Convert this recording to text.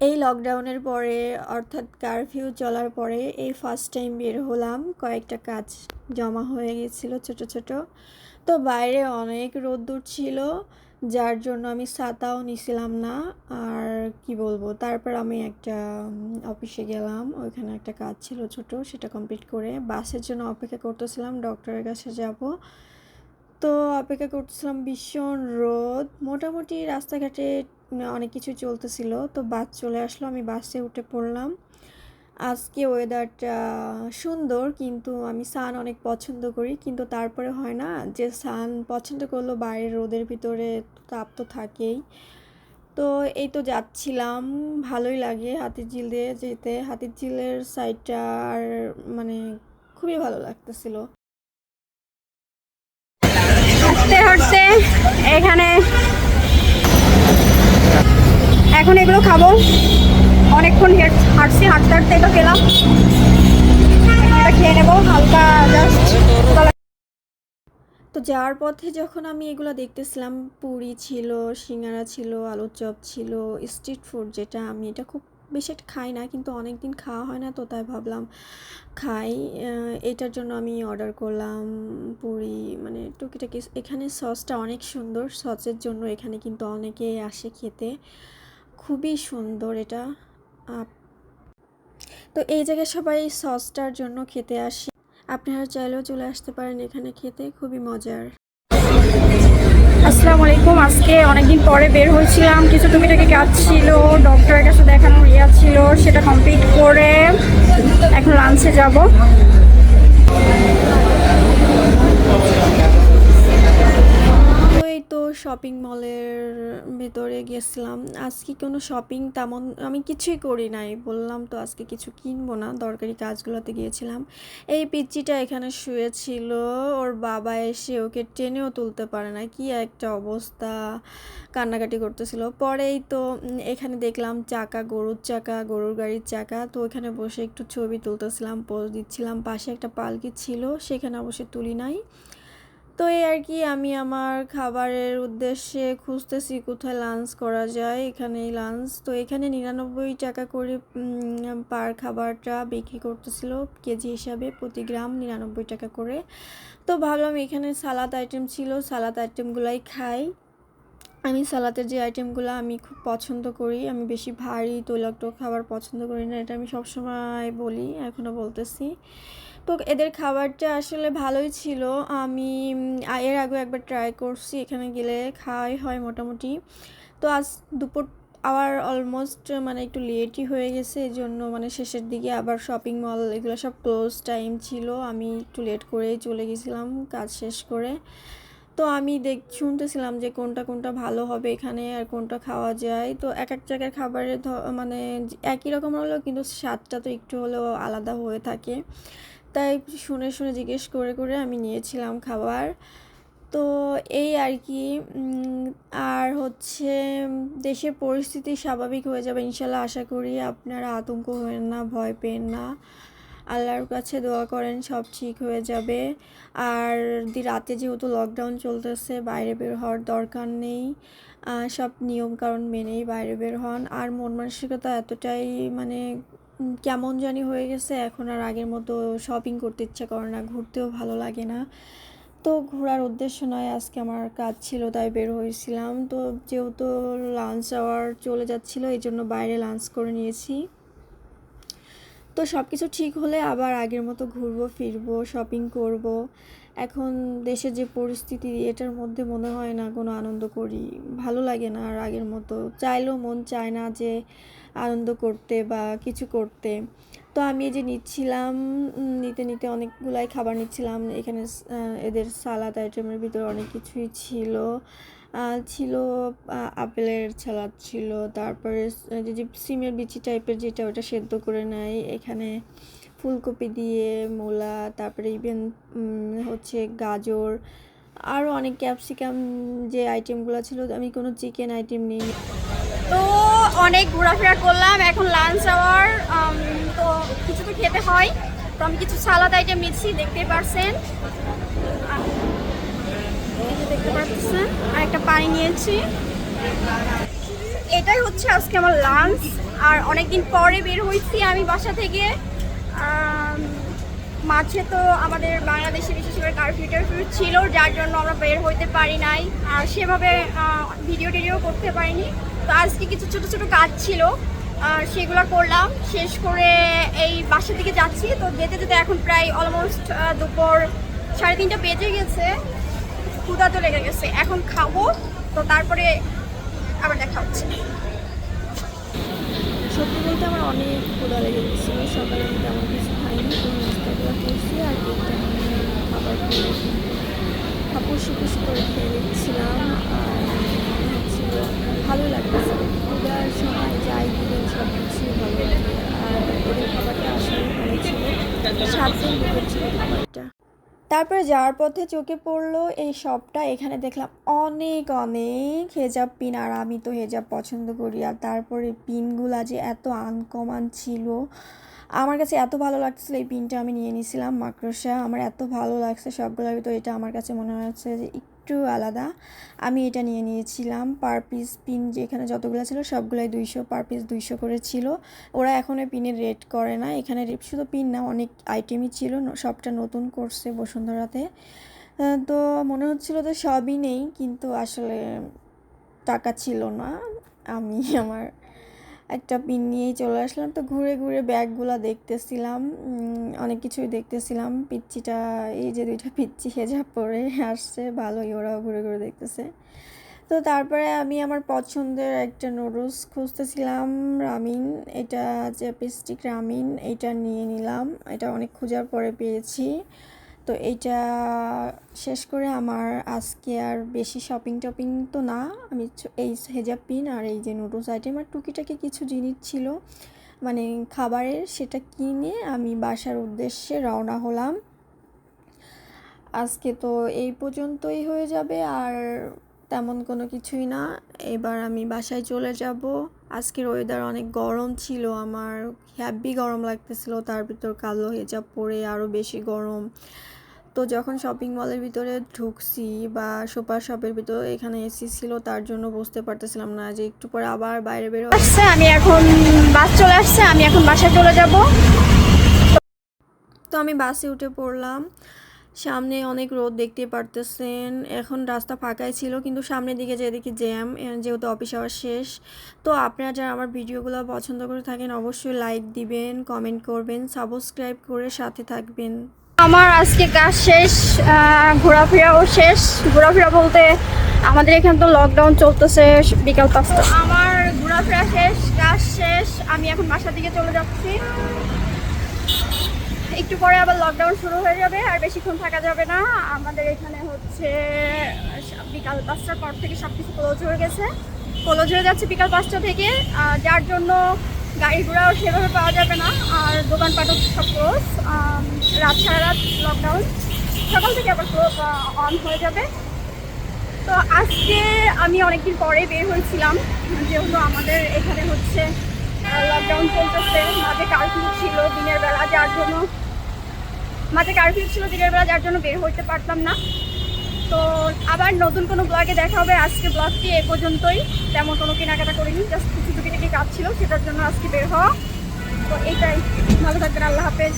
এই লকডাউনের পরে, অর্থাৎ কারফিউ চলার পরে, এই ফার্স্ট টাইম বের হলাম। কয়েকটা কাজ জমা হয়ে গেছিল ছোট ছোট। তো বাইরে অনেক রোদ্দুর ছিল, যার জন্য আমি ছাতাও নিছিলাম না। আর কি বলব, তারপর আমি একটা অফিসে গেলাম। ওইখানে একটা কাজ ছিল ছোট, সেটা কমপ্লিট করে বাসের জন্য অপেক্ষা করতেছিলাম ডক্টরের কাছে যাব। তো অপেক্ষা করতেছিলাম ভীষণ রোদ। মোটামুটি রাস্তাঘাটে অনেক কিছু চলতেছিল। তো বাস চলে আসলো, আমি বাসে উঠে পড়লাম। আজকে ওয়েদারটা সুন্দর, কিন্তু আমি সান অনেক পছন্দ করি। কিন্তু তারপরে হয় না যে সান পছন্দ করল বাইরের রোদের ভিতরে তাপ তো থাকেই। তো এই তো যাচ্ছিলাম, ভালোই লাগে হাতির ঝিল দিয়ে যেতে। হাতির ঝিলের সাইডটা আর মানে খুবই ভালো লাগতেছিল। হাঁটতে হাঁটতে এখানে এখন এগুলো খাব। অনেকক্ষণ হেঁট- হাঁটছি, হাঁটতে হাঁটতে এটা এটা খেয়ে নেব, হালকা জাস্ট তো যাওয়ার পথে যখন আমি এগুলো দেখতেছিলাম, পুরি ছিল, সিঙ্গারা ছিল, আলুর চপ ছিল স্ট্রিট ফুড যেটা আমি এটা খুব বেশি খাই না, কিন্তু অনেক দিন খাওয়া হয় না তো তাই ভাবলাম খাই। এটার জন্য আমি অর্ডার করলাম পুরি মানে টুকিটাকি এখানে সসটা অনেক সুন্দর সসের জন্য এখানে কিন্তু অনেকেই আসে খেতে। খুবই সুন্দর এটা। তো এই জায়গায় সবাই সসটার জন্য খেতে আসে। আপনারা চাইলেও চলে আসতে পারেন এখানে খেতে, খুবই মজার। আসসালামু আলাইকুম, আজকে অনেকদিন পরে বের হয়েছিলাম। কিছু টুকিটাকি কাজ ছিল, ডক্টরের কাছে দেখানোর ইয়া ছিল, সেটা কমপ্লিট করে এখন লাঞ্চে যাব। শপিং মলের ভেতরে গেছিলাম। আজকে কোনো শপিং তেমন আমি কিছুই করি নাই। বললাম তো আজকে কিছু কিনবো না, দরকারি কাজগুলোতে গিয়েছিলাম। এই পিচ্চিটা এখানে শুয়েছিল, ওর বাবা এসে ওকে টেনেও তুলতে পারে না। কি একটা অবস্থা, কান্নাকাটি করতেছিল। পরেই তো এখানে দেখলাম চাকা, গরুর চাকা, গরুর গাড়ির চাকা। তো ওখানে বসে একটু ছবি তুলতেছিলাম পোজ দিচ্ছিলাম। পাশে একটা পালকি ছিল, সেখানে অবশ্যই তুলি নাই। তো এই আর কি আমি আমার খাবারের উদ্দেশ্যে খুঁজতেছি কোথায় লাঞ্চ করা যায়। এখানে লাঞ্চ তো এখানে নিরানব্বই টাকা করে পার খাবারটা বিক্রি করতেছিল কেজি হিসাবে প্রতি গ্রাম নিরানব্বই টাকা করে। তো ভাবলাম এখানে সালাদ আইটেম ছিল সালাদ আইটেমগুলাই খাই। আমি সালাদের যে আইটেমগুলো আমি খুব পছন্দ করি, আমি বেশি ভারী তৈলাক্ত খাবার পছন্দ করি না, এটা আমি সবসময় বলি এখনও বলতেছি। তো এদের খাবারটা আসলে ভালোই ছিল। আমি এর আগে একবার ট্রাই করছি, এখানে গেলে খাওয়াই হয় মোটামুটি। তো আজ দুপুর, আবার অলমোস্ট মানে একটু লেটই হয়ে গেছে এই জন্য মানে শেষের দিকে আবার শপিং মল এগুলো সব ক্লোজ টাইম ছিল। আমি একটু লেট করেই চলে গেছিলাম, কাজ শেষ করে। তো আমি দেখ, শুনতেছিলাম যে কোনটা কোনটা ভালো হবে এখানে আর কোনটা খাওয়া যায়। তো এক এক জায়গার খাবারের মানে একই রকম হলেও কিন্তু স্বাদটা তো একটু হলেও আলাদা হয়ে থাকে। তাই শুনে শুনে জিজ্ঞেস করে করে আমি নিয়েছিলাম খাবার। তো এই আর কি আর হচ্ছে দেশের পরিস্থিতি স্বাভাবিক হয়ে যাবে ইনশাল্লাহ আশা করি। আপনারা আতঙ্ক হবেন না, ভয় পেন না। আল্লাহর কাছে দোয়া করেন, সব ঠিক হয়ে যাবে। আর দি, রাতে যেহেতু লকডাউন চলতেছে, বাইরে বের হওয়ার দরকার নেই। সব নিয়ম কারণ মেনেই বাইরে বের হন। আর মন মানসিকতা এতটাই মানে কেমন জানি হয়ে গেছে। এখন আর আগের মতো শপিং করতে ইচ্ছা করে না, ঘুরতেও ভালো লাগে না। তো ঘোরার উদ্দেশ্য নয়, আজকে আমার কাজ ছিল তাই বের হয়েছিলাম। তো যেহেতু লাঞ্চ আওয়ার চলে যাচ্ছিল, এই জন্য বাইরে লাঞ্চ করে নিয়েছি। তো সব কিছু ঠিক হলে আবার আগের মতো ঘুরবো, ফিরবো শপিং করব। এখন দেশের যে পরিস্থিতি, এটার মধ্যে মনে হয় না কোনো আনন্দ করি। ভালো লাগে না আর আগের মতো। চাইলেও মন চায় না যে আনন্দ করতে বা কিছু করতে। তো আমি এই যে নিচ্ছিলাম নিতে নিতে অনেকগুলাই খাবার নিচ্ছিলাম। এখানে এদের সালাদ আইটেমের ভিতরে অনেক কিছুই ছিল। ছিল আপেলের সালাদ ছিল, তারপরে যে যে, সিমের বিচি টাইপের যেটা, ওটা সেদ্ধ করে নেয়। এখানে ফুলকপি দিয়ে মূলা, তারপরে ইভেন হচ্ছে গাজর আরও অনেক ক্যাপসিকাম যে আইটেমগুলো ছিল, আমি কোনো চিকেন আইটেম নিই। তো অনেক ঘোরাফেরা করলাম, এখন লাঞ্চ আওয়ার তো কিছু তো খেতে হয়। তো আমি কিছু সালাদ আইটেম নিচ্ছি দেখতে পারছেন আহ, এই যে দেখতে পাচ্ছেন আর একটা পানি নিয়েছি। এটাই হচ্ছে আজকে আমার লাঞ্চ আর অনেকদিন পরে বের হয়েছি আমি বাসা থেকে। মাঝে তো আমাদের বাংলাদেশে বিশেষ করে কারফিউ টারফিউ ছিল, যার জন্য আমরা বের হইতে পারি নাই। আর সেভাবে ভিডিও টিডিও করতে পারিনি। তো আজকে কিছু ছোট ছোট কাজ ছিল। সেগুলো করলাম। শেষ করে এই বাসা থেকে যাচ্ছি। তো যেতে যেতে এখন প্রায় অলমোস্ট দুপুর সাড়ে তিনটা বেজে গেছে। ক্ষুধা তো লেগে গেছে। এখন খাব, তো তারপরে আবার দেখা হচ্ছে। সত্যি বলতে আমার অনেক ক্ষুধা লেগে গেছিল। সকালে আমি তেমন কিছু খাইনি তো নাস্তাগুলো করছি আর কেকটা খাবার খেয়ে হাপুস করে খেয়ে নিচ্ছিলাম। আর ভালো লাগতেছে। ক্ষুধার সময় যাই দিবেন সব কিছুই ভালো। লাগে আর ওদের খাবারটা আসলে ভালো ছিল। দুপুর ছিল খাবারটা। তারপরে যাওয়ার পথে চোখে পড়ল এই শপটা এখানে দেখলাম অনেক অনেক হেজাব পিন, আর আমি তো হেজাব পছন্দ করি। আর তারপরে পিনগুলা যে এত আনকমান ছিল। আমার কাছে এত ভালো লাগছিল এই পিনটা আমি নিয়ে নিয়েছিলাম, মাকড়সা। আমার এত ভালো লাগছে সবগুলোর ভিতরে এটা আমার কাছে মনে হচ্ছে যে একটু আলাদা। আমি এটা নিয়ে নিয়েছিলাম পার পিস পিন যেখানে যতগুলো ছিল সবগুলোই দুইশো পার পিস দুইশো করে ছিল। ওরা এখনও পিনের রেট করে না। এখানে শুধু পিন না, অনেক আইটেমই ছিল সবটা নতুন করছে বসুন্ধরাতে। তো মনে হচ্ছিল তো সবই নেই, কিন্তু আসলে টাকা ছিল না। আমি আমার একটা পিন নিয়েই চলে আসলাম। তো ঘুরে ঘুরে ব্যাগগুলো দেখতেছিলাম। অনেক কিছুই দেখতেছিলাম। পিচ্চিটা, এই যে দুইটা পিচ্চি হেজাব পরে আসছে, ভালোই ওরাও ঘুরে ঘুরে দেখতেছে। তো তারপরে আমি আমার পছন্দের একটা নুডলস খুঁজতেছিলাম রামিন এটা যে পেস্টিক রামিন এটা নিয়ে নিলাম। এটা অনেক খোঁজার পরে পেয়েছি। তো এইটা শেষ করে আমার আজকে আর বেশি শপিং টপিং তো না। আমি এই হেজাব পিন আর এই যে নুডলস আইটেম আর টুকিটাকে কিছু জিনিস ছিল। মানে খাবারের সেটা কিনে আমি বাসার উদ্দেশ্যে রওনা হলাম। আজকে তো এই পর্যন্তই হয়ে যাবে। আর তেমন কোনো কিছুই না। এবার আমি বাসায় চলে যাব। আজকের ওয়েদার অনেক গরম ছিল আমার হ্যাভি গরম লাগতেছিল তার ভিতর কালো হেজাব পরে আরও বেশি গরম। তো যখন শপিং মলের ভিতরে ঢুকছি বা সুপার শপের ভিতরে এখানে এসি ছিল তার জন্য বুঝতে পারতেছিলাম না যে একটু পরে আবার বাইরে বের আসছে আমি এখন বাস চলে আসছে আমি এখন বাসায় চলে যাব। তো আমি বাসে উঠে পড়লাম। সামনে অনেক রোদ দেখতে পারতেছেন। এখন রাস্তা ফাঁকাই ছিল কিন্তু সামনের দিকে যেদিকে জ্যাম যেহেতু অফিস আওয়ার শেষ। তো আপনারা যারা আমার ভিডিওগুলো পছন্দ করে থাকেন অবশ্যই লাইক দিবেন কমেন্ট করবেন সাবস্ক্রাইব করে সাথে থাকবেন। আমার আজকে কাজ শেষ ঘোরাফেরাও শেষ। ঘোরাফেরা বলতে আমাদের এখানে তো লকডাউন চলতেছে বিকাল পাঁচটা। আমার ঘোরাফেরা শেষ কাজ শেষ। আমি এখন বাসার দিকে চলে যাচ্ছি। একটু পরে আবার লকডাউন শুরু হয়ে যাবে আর বেশিক্ষণ থাকা যাবে না। আমাদের এখানে হচ্ছে বিকাল পাঁচটার পর থেকে সব কিছু ক্লোজ হয়ে গেছে। ক্লোজ হয়ে যাচ্ছে বিকাল পাঁচটা থেকে যার জন্য গাড়ি ঘোড়াও সেভাবে পাওয়া যাবে না, আর দোকানপাটও সব ক্লোজ রাত সারা রাত লকডাউন সকাল থেকে আবার অন হয়ে যাবে। তো আজকে আমি অনেকদিন পরে বের হয়েছিলাম, যেহেতু আমাদের এখানে হচ্ছে লকডাউন চলতেছে। মাঝে কারফিউ ছিল বেলা যার জন্য মাঝে কারফিউ ছিল দিনের বেলা, যার জন্য বের হইতে পারতাম না। তো আবার নতুন কোনো ব্লগে দেখা হবে। আজকে ব্লগটি এ পর্যন্তই। তেমন কোনো কেনাকাটা করিনি জাস্ট কিছু টুকিটাকি কাজ ছিল, সেটার জন্য আজকে বের হওয়া। তো এইটাই ভালো থাকবেন, আল্লাহ হাফেজ।